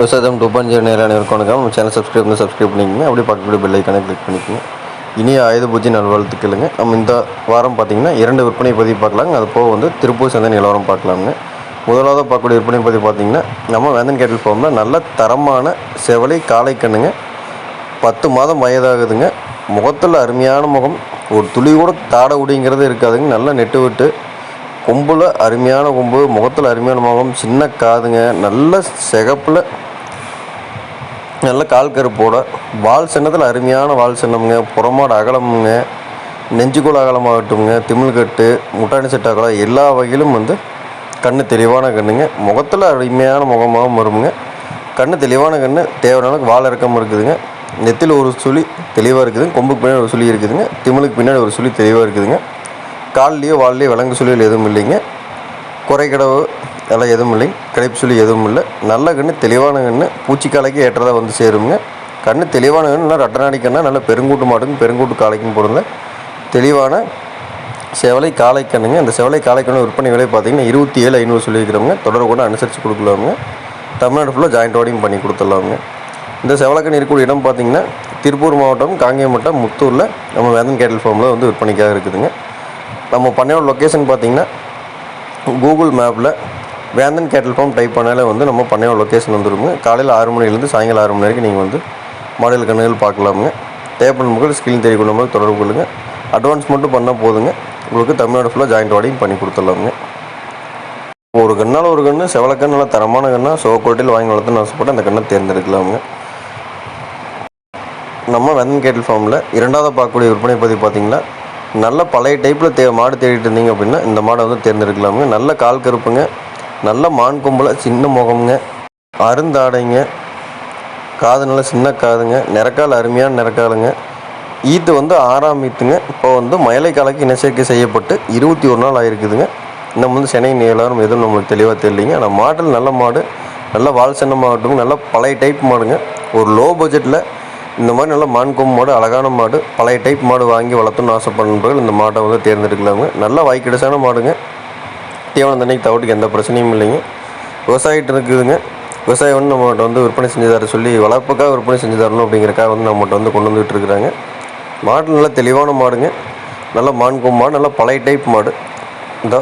விவசாயம் two point zero நேரம் வணக்கம். நம்ம சேனல் சப்ஸ்கிரைப் பண்ணி சப்ஸ்கிரைப் பண்ணிக்கோங்க. அப்படியே பக்கத்துல பெல் ஐக்கானே கிளிக் பண்ணிக்கோங்க. இனி ஆயுத பூஜை நல்வாழ்த்துக்களுங்க நம்ம இந்த வாரம் பார்த்தீங்கன்னா இரண்டு விற்பனை பதிவு பார்க்கலாங்க அது போக வந்து திருப்பூர் சந்தை நிலவரம் பார்க்கலாங்க முதலாவது பார்க்கக்கூடிய விற்பனை பதிவு பார்த்தீங்கன்னா நம்ம வேந்தன் கேட்டல் ஃபார்மில் நல்ல தரமான செவலை காளை கண்ணுங்க. பத்து மாதம் வயதாகுதுங்க. முகத்தில் அருமையான முகம். ஒரு துளி கூட தாட உடிங்கிறது இருக்காதுங்க. நல்லா நெட்டு விட்டு. கொம்பில் அருமையான கொம்பு. முகத்தில் அருமையான முகம். சின்ன காதுங்க. நல்ல சிகப்பில் நல்ல கால் கருப்போட. வால் சின்னத்தில் அருமையான வால் சின்னமுங்க. புறமாடு அகலமுங்க. நெஞ்சுக்குள் அகலமாகட்டுங்க திமிழ்கட்டு முட்டாணி செட்டு அகலம் எல்லா வகையிலும் வந்து கண்ணு தெளிவான கண்ணுங்க. முகத்தில் அருமையான முகமாகவும் வருங்க கண்ணு தெளிவான கண்ணு தேவையான அளவுக்கு வால் இறக்கம் இருக்குதுங்க. நெத்தியில் ஒரு சுழி தெளிவாக இருக்குதுங்க. கொம்புக்கு பின்னாடி ஒரு சுழி இருக்குதுங்க. திமிழுக்கு பின்னாடி ஒரு சுழி தெளிவாக இருக்குதுங்க. கால்லையோ வால்லையோ விலங்கு சுழியில் எதுவும் இல்லைங்க. குறைக்கடவு எல்லாம் எதுவும் இல்லை. கிடைப்பு சொல்லி எதுவும் இல்லை. நல்ல கண்ணு தெளிவான கண்ணு பூச்சிக்காலைக்கு ஏற்றதாக வந்து சேருங்க. கண்ணு தெளிவான கண்ணு நல்லா ரட்டநாடி கண்ணா நல்ல பெருங்கூட்டு மாட்டுக்கும் பெருங்கூட்டு காளைக்கும் போடுங்க. தெளிவான செவலை காலைக்கண்ணுங்க அந்த செவலை காலைக்கண்ணு விற்பனை விலை பார்த்தீங்கன்னா இருபத்தி ஏழு ஐநூறு சொல்லியிருக்கிறவங்க. தொடர்பு கூட அனுசரித்து கொடுக்கலாமுங்க. தமிழ்நாடு ஃபுல்லாக ஜாயிண்ட் ஓடியும் பண்ணி கொடுத்துடலாமுங்க. இந்த செவலக்கண் இருக்கக்கூடிய இடம் பார்த்திங்கன்னா திருப்பூர் மாவட்டம் காங்கேயம் மாவட்டம் முத்தூரில் நம்ம வேதன் கேட்டல் ஃபார்மில் வந்து விற்பனைக்காக இருக்குதுங்க. நம்ம பண்ணையோட லொக்கேஷன் பார்த்தீங்கன்னா கூகுள் மேப்பில் வேந்தன் கேட்டல் ஃபார்ம் டைப் பண்ணாலே வந்து நம்ம பண்ணையோட லொக்கேஷன் வந்துருங்க. காலையில் ஆறு மணிலேருந்து சாயங்காலம் ஆறு மணி வரைக்கும் நீங்கள் வந்து மாடல் கண்ணுகள் பார்க்கலாமுங்க. தேவைப்படும் மக்கள் ஸ்கிரீன் தெரிய கொண்டு தொடர்பு கொள்ளுங்க. அட்வான்ஸ் மட்டும் பண்ணால் போதுங்க. உங்களுக்கு தமிழ்நாடு ஃபுல்லாக ஜாயிண்ட் வாடகையும் பண்ணி கொடுத்துடலாமுங்க. ஒரு கண்ணால் ஒரு கன்று செவலக்கண் நல்லா தரமான கண்ணா சோக்கோட்டையில் வாங்கி வளர்த்துன்னு ஆசைப்பட்டு அந்த கண்ணை தேர்ந்தெடுக்கலாமுங்க. நம்ம வெந்தன் கேட்டில் ஃபார்மில் இரண்டாவது பார்க்கக்கூடிய விற்பனை பதிவு பார்த்தீங்கன்னா நல்ல பழைய டைப்பில் தே மாடு தேடிட்டு இருந்தீங்க அப்படின்னா இந்த மாடை வந்து தேர்ந்தெடுக்கலாமுங்க. நல்ல கால் கருப்புங்க. நல்ல மான் கொம்பில் சின்ன முகமுங்க. அருந்தாடைங்க. காது நல்ல சின்ன காதுங்க. நிறக்கால் அருமையான நிறக்காலுங்க. ஈத்து வந்து ஆறாம் ஈத்துங்க. இப்போ வந்து மயிலை காலைக்கு இனச்சேர்க்கை செய்யப்பட்டு இருபத்தி ஒரு நாள் ஆயிருக்குதுங்க. இன்னும் வந்து சென்னை நிலவரம் எதுவும் நம்மளுக்கு தெளிவாக தெரியலிங்க. ஆனால் மாட்டில் நல்ல மாடு நல்ல வால் சின்னமாகட்டும் நல்ல பழைய டைப் மாடுங்க. ஒரு லோ பட்ஜெட்டில் இந்த மாதிரி நல்ல மான் கொம்பு மாடு அழகான மாடு பழைய டைப் மாடு வாங்கி வளர்த்துன்னு ஆசைப்படுறவர்கள் இந்த மாட்டை வந்து தேர்ந்தெடுக்கலாங்க. நல்ல வாய்க்கிடசான மாடுங்க. தீவனம் தண்ணிக்கு தவிட்டுக்கு எந்த பிரச்சனையும் இல்லைங்க. விவசாயிகிட்ட இருக்குதுங்க. விவசாயம் வந்து நம்மகிட்ட வந்து விற்பனை செஞ்சு தர சொல்லி வளர்ப்புக்காக விற்பனை செஞ்சு தரணும் அப்படிங்கிறக்காக வந்து நம்மகிட்ட வந்து கொண்டு வந்துட்டு இருக்கிறாங்க. மாடு நல்ல தெளிவான மாடுங்க. நல்லா மான் மாடு நல்லா பழைய டைப் மாடு. இந்த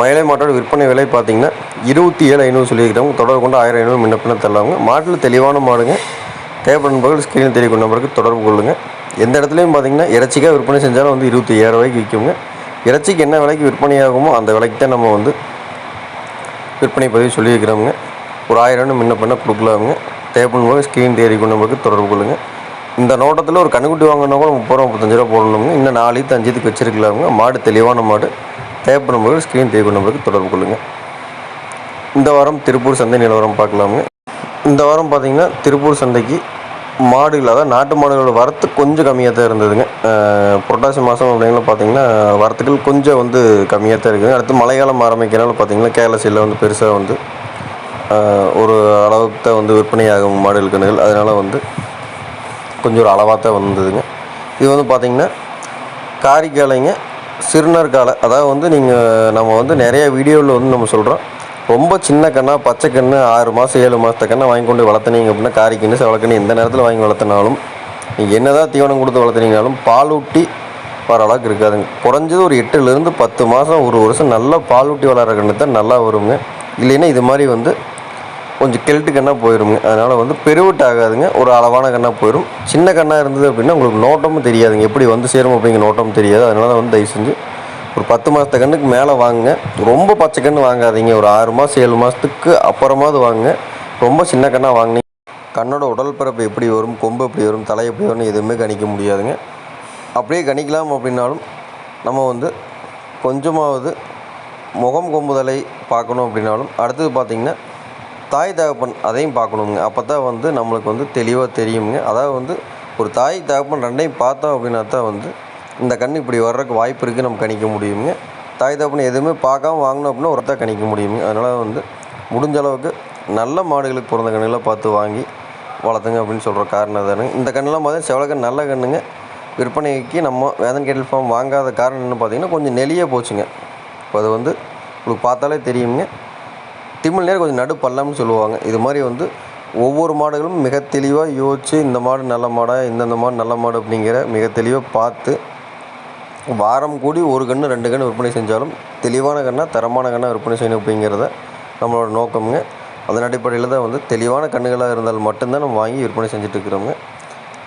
மயிலை மாட்டோட விற்பனை விலை பார்த்தீங்கன்னா இருபத்தி ஏழு ஐநூறு சொல்லியிருக்கிறவங்க தொடர்பு கொண்டு ஆயிரம் ஐநூறு முன்னப்பின தள்ளுவாங்க மாட்டில் தெளிவான மாடுங்க. தேவைப்படும் நண்பர்கள் ஸ்க்ரீனில் கொண்ட நம்பருக்கு தொடர்பு கொள்ளுங்கள் எந்த இடத்துலையும் பார்த்திங்கன்னா இறைச்சிக்காக விற்பனை செஞ்சாலும் வந்து இருபத்தி ஏழு ரூபாய்க்கு விற்குங்க. இறைச்சிக்கு என்ன விலைக்கு விற்பனை ஆகுமோ அந்த விலைக்கு தான் நம்ம வந்து விற்பனை பதிவு சொல்லியிருக்கிறோங்க ஒரு ஆயிரம் முன்ன பண்ண கொடுக்கலாமுங்க. தேவைப்படும் போது ஸ்க்ரீன் தேடி நம்பருக்கு தொடர்பு கொள்ளுங்க. இந்த நோட்டத்தில் ஒரு கண்ணுக்குட்டி வாங்கினா கூட முப்பது ரூபா முப்பத்தஞ்சு ரூபா போடணுங்க இன்னும் நாலு அஞ்சுக்கு அஞ்சு மாடு தெளிவான மாடு. தேவைப்படும் போது ஸ்க்ரீன் தேடி நம்பருக்கு தொடர்பு கொள்ளுங்க. இந்த வாரம் திருப்பூர் சந்தை நிலவரம் பார்க்கலாமுங்க. இந்த வாரம் பார்த்தீங்கன்னா திருப்பூர் சந்தைக்கு மாடுகள் அதாவது நாட்டு மாடுகளோட வரத்து கொஞ்சம் கம்மியாக தான் இருந்ததுங்க. புரட்டாசி மாதம் அப்படிங்கிற பார்த்தீங்கன்னா வரத்துக்கள் கொஞ்சம் வந்து கம்மியாக தான் இருக்குதுங்க. அடுத்து மழைக்காலம் ஆரம்பிக்கிறனால பார்த்தீங்கன்னா கேரள சைடில் வந்து பெருசாக வந்து ஒரு அளவுக்கு தான் வந்து விற்பனையாகும் மாடுகள் கண்ணுகள் அதனால் வந்து கொஞ்சம் ஒரு அளவாக தான் வந்ததுங்க. இது வந்து பார்த்திங்கன்னா காரிக்காலைங்க சிறுநர் காலை அதாவது வந்து நீங்கள் நம்ம வந்து நிறைய வீடியோவில் வந்து நம்ம சொல்கிறோம் ரொம்ப சின்ன கண்ணா பச்சை கன்று ஆறு மாதம் ஏழு மாதத்த கண்ணை வாங்கி கொண்டு வளர்த்துனீங்க அப்படின்னா காரிக்கண்ணு செவலக்கண்ணு எந்த நேரத்தில் வாங்கி வளர்த்தினாலும் நீங்கள் என்ன தான் தீவனம் கொடுத்து வளர்த்துனீங்கனாலும் பால் ஊட்டி வர அளவுக்கு இருக்காதுங்க. குறைஞ்சது ஒரு எட்டுலேருந்து பத்து மாதம் ஒரு வருஷம் நல்லா பால் ஊட்டி வளர்கிற கன்று தான் நல்லா வருங்க. இல்லைன்னா இது மாதிரி வந்து கொஞ்சம் கெல்ட்டு கண்ணாக போயிருங்க. அதனால் வந்து பெருவிட்டு ஆகாதுங்க. ஒரு அளவான கண்ணாக போயிடும் சின்ன கண்ணாக இருந்தது அப்படின்னா உங்களுக்கு நோட்டமும் தெரியாதுங்க. எப்படி வந்து சேரும் அப்படிங்கிற நோட்டமும் தெரியாது. அதனால் வந்து தயவு செஞ்சு ஒரு பத்து மாதத்து கண்ணுக்கு மேலே வாங்குங்க. ரொம்ப பச்சை கன்று வாங்காதீங்க. ஒரு ஆறு மாதம் ஏழு மாதத்துக்கு அப்புறமாவது வாங்குங்க. ரொம்ப சின்ன கண்ணாக வாங்கினீங்க. கண்ணோட உடல் பரப்பு எப்படி வரும் கொம்பு எப்படி வரும் தலை எப்படி வரும்னு எதுவுமே கணிக்க முடியாதுங்க. அப்படியே கணிக்கலாம் அப்படின்னாலும் நம்ம வந்து கொஞ்சமாவது முகம் கொம்புதலை பார்க்கணும் அப்படின்னாலும் அடுத்தது பார்த்திங்கன்னா தாய் தகப்பன் அதையும் பார்க்கணுங்க. அப்போ தான் வந்து நம்மளுக்கு வந்து தெளிவாக தெரியுங்க. அதாவது வந்து ஒரு தாய் தகப்பன் ரெண்டையும் பார்த்தோம் அப்படின்னா தான் வந்து இந்த கண் இப்படி வர்றதுக்கு வாய்ப்பு இருக்குது நம்ம கணிக்க முடியுங்க தாய் தகப்பன் எதுவுமே பார்க்காம வாங்கினோம் அப்படின்னா ஒரு தான் கணிக்க முடியுங்க அதனால் வந்து முடிஞ்ச அளவுக்கு நல்ல மாடுகளுக்கு பிறந்த கண்ணுகளை பார்த்து வாங்கி வளர்த்துங்க அப்படின்னு சொல்கிற காரணம் தானுங்க இந்த கண்ணெலாம் பார்த்தீங்கன்னா செவலக்கண் நல்ல கண்ணுங்க. விற்பனைக்கு நம்ம வேதன் கேட்டல் ஃபார்ம் வாங்காத காரணம் என்ன பார்த்தீங்கன்னா கொஞ்சம் நெளியே போச்சுங்க. இப்போ அது வந்து உங்களுக்கு பார்த்தாலே தெரியுங்க திமிழ் நேரம் கொஞ்சம் நடு பள்ளம்னு சொல்லுவாங்க. இது மாதிரி வந்து ஒவ்வொரு மாடுகளும் மிக தெளிவாக யோசித்து இந்த மாடு நல்ல மாடா இந்தந்த மாடு நல்ல மாடு அப்படிங்கிற மிக தெளிவாக பார்த்து வாரம் கூடி ஒரு கன்று ரெண்டு கன்று விற்பனை செஞ்சாலும் தெளிவான கண்ணாக தரமான கண்ணாக விற்பனை செய்யணும் அப்படிங்கிறத நம்மளோட நோக்கம்ங்க. அதன் அடிப்படையில் தான் வந்து தெளிவான கன்றுகளாக இருந்தால் மட்டும்தான் நம்ம வாங்கி விற்பனை செஞ்சுட்டு இருக்கிறோங்க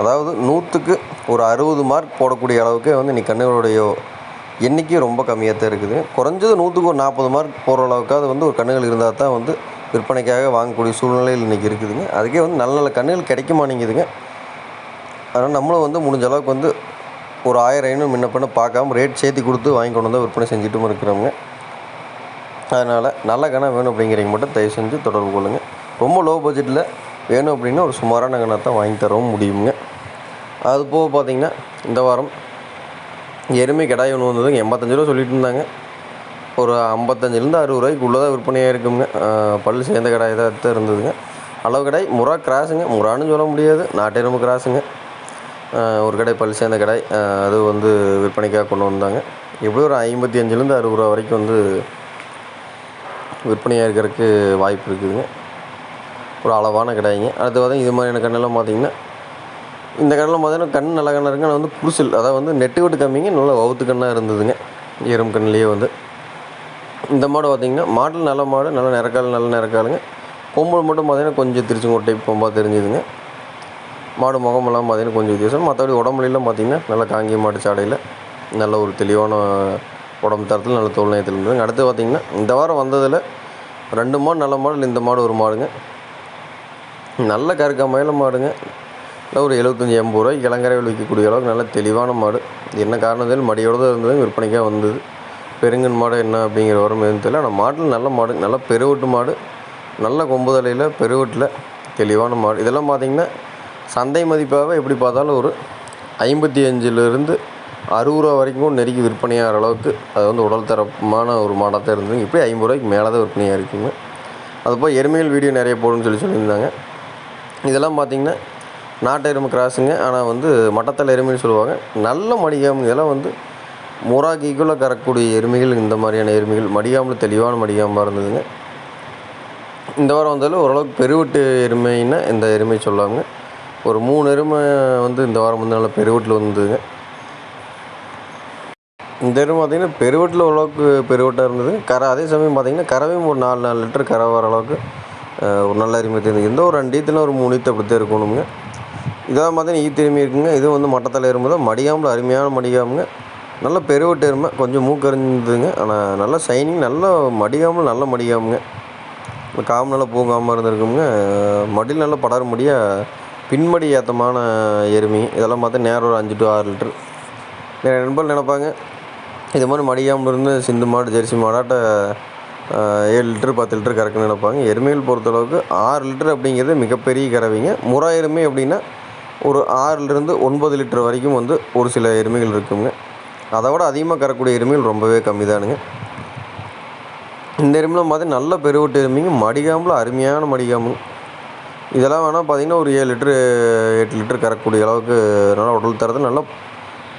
அதாவது நூற்றுக்கு ஒரு அறுபது மார்க் போடக்கூடிய அளவுக்கு வந்து இன்றைக்கி கண்ணுகளுடைய எண்ணிக்கை ரொம்ப கம்மியாக தான் இருக்குது. குறைஞ்சது நூற்றுக்கு ஒரு நாற்பது மார்க் போகிற அளவுக்காவது வந்து ஒரு கன்றுகள் இருந்தால் தான் வந்து விற்பனைக்காக வாங்கக்கூடிய சூழ்நிலையில் இன்றைக்கி இருக்குதுங்க. அதுக்கே வந்து நல்ல நல்ல கன்றுகள் கிடைக்க மாட்டேங்குதுங்க அதனால் நம்மளும் வந்து முடிஞ்ச அளவுக்கு வந்து ஒரு ஆயிரம் ஐநூறு முன்ன பின்ன பார்க்காம ரேட் சேர்த்து கொடுத்து வாங்கி கொண்டு வந்து விற்பனை செஞ்சுட்டும் இருக்கிறோங்க அதனால் நல்ல கணம் வேணும் அப்படிங்கிறவங்க மட்டும் தயவு செஞ்சு தொடர்பு கொள்ளுங்கள் ரொம்ப லோ பட்ஜெட்டில் வேணும் அப்படின்னா ஒரு சுமாரான கணத்தை தான் வாங்கி தரவும் முடியுங்க. அது போக பார்த்தீங்கன்னா இந்த வாரம் எருமை கிடாய் ஒன்று வந்ததுங்க எண்பத்தஞ்சு ரூபா சொல்லிட்டு இருந்தாங்க. ஒரு ஐம்பத்தஞ்சிலேருந்து அறுபது ரூபாய்க்குள்ளே தான் விற்பனையாக இருக்குங்க. பல் சேர்ந்த கடாய் தான் தான் இருந்ததுங்க. அளவு கடாய் முறா கிராஸுங்க. முறான்னு சொல்ல முடியாது. நாட்டு எறும்பு கிராஸுங்க. ஒரு கடை பல் சேர்ந்த கடை. அது வந்து விற்பனைக்காக கொண்டு வந்தாங்க. எப்படியும் ஒரு ஐம்பத்தி அஞ்சுலேருந்து அறுபது ரூபா வரைக்கும் வந்து விற்பனையாக இருக்கிறதுக்கு வாய்ப்பு இருக்குதுங்க. ஒரு அளவான கடாய்ங்க அடுத்து பார்த்தீங்க இது மாதிரியான கண்ணெல்லாம் பார்த்திங்கன்னா இந்த கண்ணெல்லாம் பார்த்தீங்கன்னா கண் நல்ல கண்ணாக இருக்குங்க. ஆனால் வந்து குருசில். அதாவது வந்து நெட்டு விட்டு கம்மிங்க நல்ல வவுத்து கண்ணாக இருந்ததுங்க. எறும்பு கண்ணிலேயே வந்து. இந்த மாடு பார்த்திங்கன்னா மாடல் நல்ல மாடு நல்ல நிறக்கால் நல்ல நிறக்காலுங்க. கொம்பல் மட்டும் பார்த்தீங்கன்னா கொஞ்சம் திருச்செங்கோட்டை பொம்பாக தெரிஞ்சுதுங்க. மாடு முகமெல்லாம் பார்த்தீங்கன்னா கொஞ்சம் வித்தியாசம். மற்றபடி உடம்புலாம் பார்த்திங்கன்னா நல்லா காங்கிய மாட்டு சாடையில் நல்ல ஒரு தெளிவான உடம்பு தரத்தில் நல்ல தோல் நேயத்தில் இருந்ததுங்க அடுத்து பார்த்திங்கன்னா இந்த வாரம் வந்ததில் ரெண்டு மாடு நல்ல மாடு இல்லை இந்த மாடு ஒரு மாடுங்க. நல்ல கருக்கா மயில மாடுங்க. நல்ல ஒரு எழுபத்தஞ்சி எண்பது ரூபாய்க்கு இளங்கரையில் விற்கக்கூடிய அளவுக்கு நல்ல தெளிவான மாடு. என்ன காரணத்தில் மடியோடு தான் இருந்தது விற்பனைக்காக வந்தது. பெருங்கன் மாடு என்ன அப்படிங்கிற வரம் எதுவும் தெரியல. ஆனால் மாட்டில் நல்ல மாடு நல்ல பெருவட்டு மாடு. நல்ல கொம்பு தலையில் பெருவட்டில் தெளிவான மாடு. இதெல்லாம் பார்த்தீங்கன்னா சந்தை மதிப்பாகவே எப்படி பார்த்தாலும் ஒரு ஐம்பத்தி அஞ்சுலேருந்து அறுபது ரூபா வரைக்கும் நெருக்கி விற்பனையாகிற அளவுக்கு அது வந்து உடல் தரமான ஒரு மாடாக தான் இருந்தது இப்படி ஐம்பது ரூபாய்க்கு மேலே தான் விற்பனையாக இருக்குங்க. அதுபோல் எருமைகள் வீடியோ நிறைய போடுன்னு சொல்லி சொல்லியிருந்தாங்க. இதெல்லாம் பார்த்திங்கன்னா நாட்டு எருமை கிராஸுங்க. ஆனால் வந்து மட்டத்தில் எருமைன்னு சொல்லுவாங்க. நல்ல மடிகாம். இதெல்லாம் வந்து முறாக்கிக்குள்ளே கறக்கக்கூடிய எருமைகள் இந்த மாதிரியான எருமைகள். மடிகாமில் தெளிவான மடிகாமாக இருந்ததுங்க. இந்த வாரம் வந்தாலும் ஓரளவுக்கு பெருவெட்டு எருமைன்னா இந்த எருமை சொல்லுவாங்க ஒரு மூணு எருமை வந்து இந்த வாரம் வந்து நல்ல பெருவட்டில் வந்ததுங்க. இந்த எருமை பார்த்தீங்கன்னா பெருவெட்டில் ஓரளவுக்கு பெருவட்டாக இருந்தது. கரை அதே சமயம் பார்த்திங்கன்னா கறவையும் ஒரு நாலு நாலு லிட்டர் கரை வர அளவுக்கு ஒரு நல்ல எருமை தெரிஞ்சு எந்த ஒரு ரெண்டு ஈத்துல ஒரு மூணு ஈத்து அப்படி தான் இருக்கணுங்க இதெல்லாம் பார்த்தீங்கன்னா ஈத்து எருமை இருக்குங்க. இது வந்து மட்டத்தில் எருமை தான். மடியாமல் அருமையான மடியாமுங்க. நல்ல பெருவட்டு எருமை. கொஞ்சம் மூக்கறிஞ்சுதுங்க ஆனால் நல்லா ஷைனிங் நல்லா மடியாமல் நல்ல மடியாமுங்க. காம் நல்லா பூங்காமல் இருந்திருக்குங்க. மடியில் நல்லா படர முடிய பின்மடி ஏத்தமான எருமை. இதெல்லாம் பார்த்தா நேரம் ஒரு அஞ்சு டு ஆறு லிட்ரு நிறைய நண்பர்கள் நினைப்பாங்க இது மாதிரி மடியாமல் இருந்து சிந்து மாடு ஜெர்சி மாடாட்ட ஏழு லிட்டரு பத்து லிட்டரு கறக்குன்னு நினைப்பாங்க. எருமைகள் பொறுத்தளவுக்கு ஆறு லிட்ரு அப்படிங்கிறது மிகப்பெரிய கறவைங்க. முறா எருமை அப்படின்னா ஒரு ஆறுலேருந்து ஒன்பது லிட்டர் வரைக்கும் வந்து ஒரு சில எருமைகள் இருக்குங்க. அதை விட அதிகமாக கறக்கூடிய எருமைகள் ரொம்பவே கம்மி தானுங்க இந்த எருமையில் பார்த்தீங்கன்னா நல்ல பெருவட்டு எருமைங்க. மடிகாம்பில் அருமையான மடிகாம்பு இதெல்லாம் வேணால் பார்த்தீங்கன்னா ஒரு ஏழு லிட்ரு எட்டு லிட்டரு கறக்கக்கூடிய அளவுக்கு நல்லா உடல் தரது நல்லா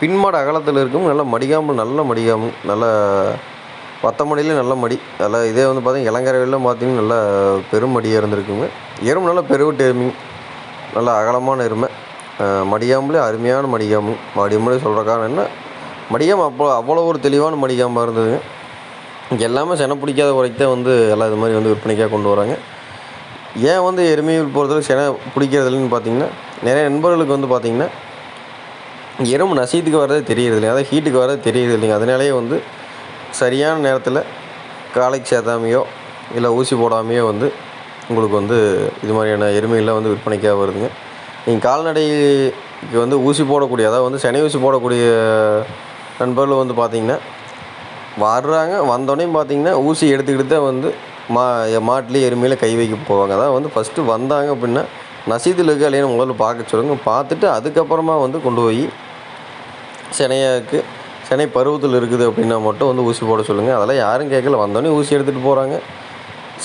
பின்மாடு அகலத்தில் இருக்கும். நல்ல மடிகாமல் நல்ல மடிகாமல் நல்ல பத்த மடியிலே நல்ல மடி. நல்லா இதே வந்து பார்த்திங்கன்னா இளங்கரவிலாம் பார்த்திங்கன்னா நல்ல பெரும் மடியாக இருந்திருக்குங்க. எறும்பு நல்லா பெருவு எறும்பிங்க நல்ல அகலமான எருமை மடியாமலே அருமையான மடியாம்பு மடியாமலே சொல்கிற காரணம் என்ன? மடியாமல் அப்போ அவ்வளோ ஒரு தெளிவான மடியாம்பாக இருந்ததுங்க. இங்கே எல்லாமே செனை பிடிக்காத உரைக்கு தான் வந்து எல்லாம் இது மாதிரி வந்து விற்பனைக்காக கொண்டு வராங்க. ஏன் வந்து எருமையில் போகிறதுல செனை பிடிக்கிறதில்லன்னு பார்த்தீங்கன்னா நிறைய நண்பர்களுக்கு வந்து பார்த்திங்கன்னா எறும்பு நசீத்துக்கு வர்றதே தெரியறது இல்லைங்க அதாவது ஹீட்டுக்கு வர்றது தெரியறது இல்லைங்க அதனாலேயே வந்து சரியான நேரத்தில் காலைக்கு சேர்த்தாமையோ இல்லை ஊசி போடாமையோ வந்து உங்களுக்கு வந்து இது மாதிரியான எருமைகள்லாம் வந்து விற்பனைக்காக வருதுங்க. நீங்கள் கால்நடைக்கு வந்து ஊசி போடக்கூடிய அதாவது வந்து செனை ஊசி போடக்கூடிய நண்பர்கள் வந்து பார்த்திங்கன்னா வர்றாங்க. வந்தோடனே பார்த்தீங்கன்னா ஊசி எடுத்துக்கிட்டு தான் வந்து மா மாட்டிலையும் எருமையில கை வைக்க போவாங்க. அதான் வந்து ஃபஸ்ட்டு வந்தாங்க அப்படின்னா நசீதில் இருக்கா இல்லையான்னு முதல்ல பார்க்க சொல்லுங்க. பார்த்துட்டு அதுக்கப்புறமா வந்து கொண்டு போய் சினையாக்கு சென்னை பருவத்தில் இருக்குது அப்படின்னா மட்டும் வந்து ஊசி போட சொல்லுங்கள் அதெல்லாம் யாரும் கேட்கல. வந்தோடனே ஊசி எடுத்துகிட்டு போகிறாங்க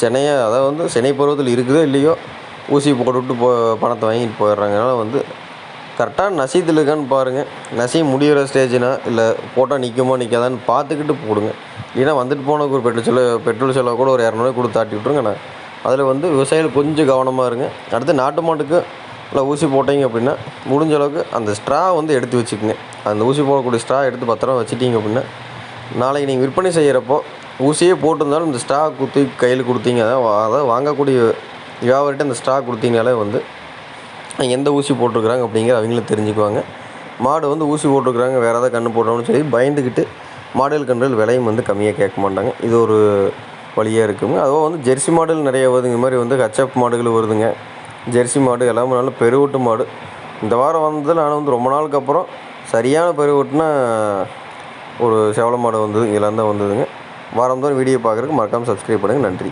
சென்னையை அதாவது வந்து சினை பருவத்தில் இருக்குதோ இல்லையோ ஊசி போட்டுவிட்டு போ பணத்தை வாங்கிட்டு போயிடுறாங்க. அதனால் வந்து கரெக்டாக நசியத்தில் இருக்கான்னு பாருங்கள் நசி முடிகிற ஸ்டேஜ்னா இல்லை போட்டால் நிற்குமா நிற்காதான்னு பார்த்துக்கிட்டு போடுங்க. ஏன்னா வந்துட்டு போனதுக்கு ஒரு பெட்ரோல் செலவு பெட்ரோல் செலவு கூட ஒரு இரநூறுவா கொடுத்து தாட்டி விட்ருங்கண்ணா அதில் வந்து விவசாயிகள் கொஞ்சம் கவனமாக இருங்க. அடுத்து நாட்டு மாட்டுக்கு இல்லை ஊசி போட்டீங்க அப்படின்னா முடிஞ்ச அளவுக்கு அந்த ஸ்ட்ரா வந்து எடுத்து வச்சுக்கோங்க. அந்த ஊசி போடக்கூடிய ஸ்ட்ரா எடுத்து பத்திரமா வச்சுட்டீங்க அப்படின்னா நாளைக்கு நீங்கள் விற்பனை செய்கிறப்போ ஊசியே போட்டிருந்தாலும் இந்த ஸ்ட்ரா குத்தி கையில் கொடுத்தீங்க. அதான் அதாவது வாங்கக்கூடிய வியாபாரிட்ட அந்த ஸ்ட்ரா கொடுத்தீங்கனாலே வந்து எந்த ஊசி போட்டிருக்கிறாங்க அப்படிங்கிற அவங்களும் தெரிஞ்சுக்குவாங்க. மாடு வந்து ஊசி போட்டிருக்கிறாங்க வேறு ஏதாவது கன்று போடுறோம்னு சொல்லி பயந்துக்கிட்டு மாடுகள் கன்றுகள் விலையும் வந்து கம்மியாக கேட்க மாட்டாங்க. இது ஒரு வழியாக இருக்குங்க. அதுவும் வந்து ஜெர்சி மாடுகள் நிறைய வருதுங்க. மாதிரி வந்து ஹச்எப் மாடுகள் வருதுங்க. ஜெர்சி மாடு எல்லாமே நல்ல பெருவூட்டு மாடு. இந்த வாரம் வந்தது நான் வந்து ரொம்ப நாளுக்கு அப்புறம் சரியான பெருவூட்டுனா ஒரு செவல மாடு வந்தது இதெல்லாம் தான் வந்ததுங்க. வாரந்தோறும் வீடியோ பார்க்குறதுக்கு மறக்காமல் சப்ஸ்கிரைப் பண்ணுங்கள் நன்றி.